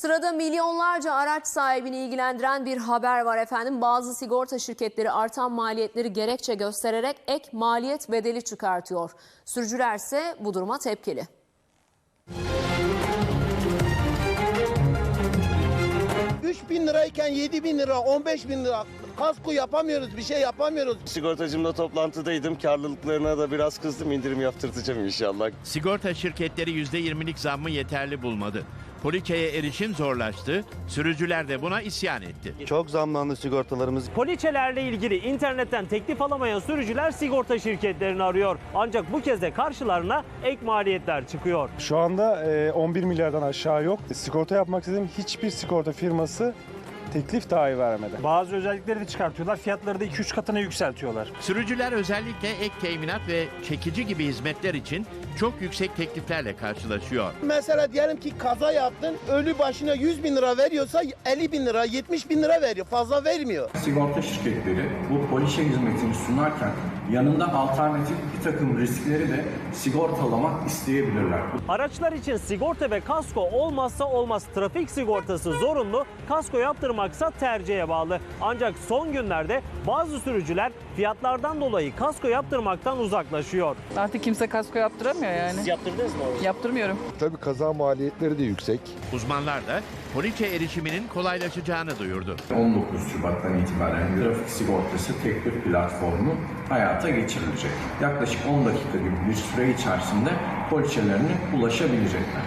Sırada milyonlarca araç sahibini ilgilendiren bir haber var efendim. Bazı sigorta şirketleri artan maliyetleri gerekçe göstererek ek maliyet bedeli çıkartıyor. Sürücülerse bu duruma tepkili. Bin lirayken 7 bin lira, 15 bin lira kasko yapamıyoruz, bir şey yapamıyoruz. Sigortacımla toplantıdaydım. Karlılıklarına da biraz kızdım. İndirim yaptırtacağım inşallah. Sigorta şirketleri %20'lik zammı yeterli bulmadı. Poliçeye erişim zorlaştı, sürücüler de buna isyan etti. Çok zamlandı sigortalarımız. Poliçelerle ilgili internetten teklif alamayan sürücüler sigorta şirketlerini arıyor. Ancak bu kez de karşılarına ek maliyetler çıkıyor. Şu anda e, 11 milyardan aşağı yok. Sigorta yapmak istediğim hiçbir sigorta firması teklif dahi vermedi. Bazı özellikleri de çıkartıyorlar. Fiyatları da 2-3 katına yükseltiyorlar. Sürücüler özellikle ek teminat ve çekici gibi hizmetler için çok yüksek tekliflerle karşılaşıyor. Mesela diyelim ki kaza yaptın, ölü başına 100 bin lira veriyorsa 50 bin lira, 70 bin lira veriyor. Fazla vermiyor. Sigorta şirketleri bu polise hizmetini sunarken yanında alternatif bir takım riskleri de sigortalamak isteyebilirler. Araçlar için sigorta ve kasko olmazsa olmaz trafik sigortası zorunlu, kasko yaptırmaksa tercihe bağlı. Ancak son günlerde bazı sürücüler fiyatlardan dolayı kasko yaptırmaktan uzaklaşıyor. Artık kimse kasko yaptıramıyor yani. Siz yaptırdınız mı? Yaptırmıyorum. Tabii kaza maliyetleri de yüksek. Uzmanlar da poliçe erişiminin kolaylaşacağını duyurdu. 19 Şubat'tan itibaren trafik sigortası teklif platformu hayata geçirilecek. Yaklaşık 10 dakika gibi bir süre içerisinde poliçelerine ulaşabilecekler.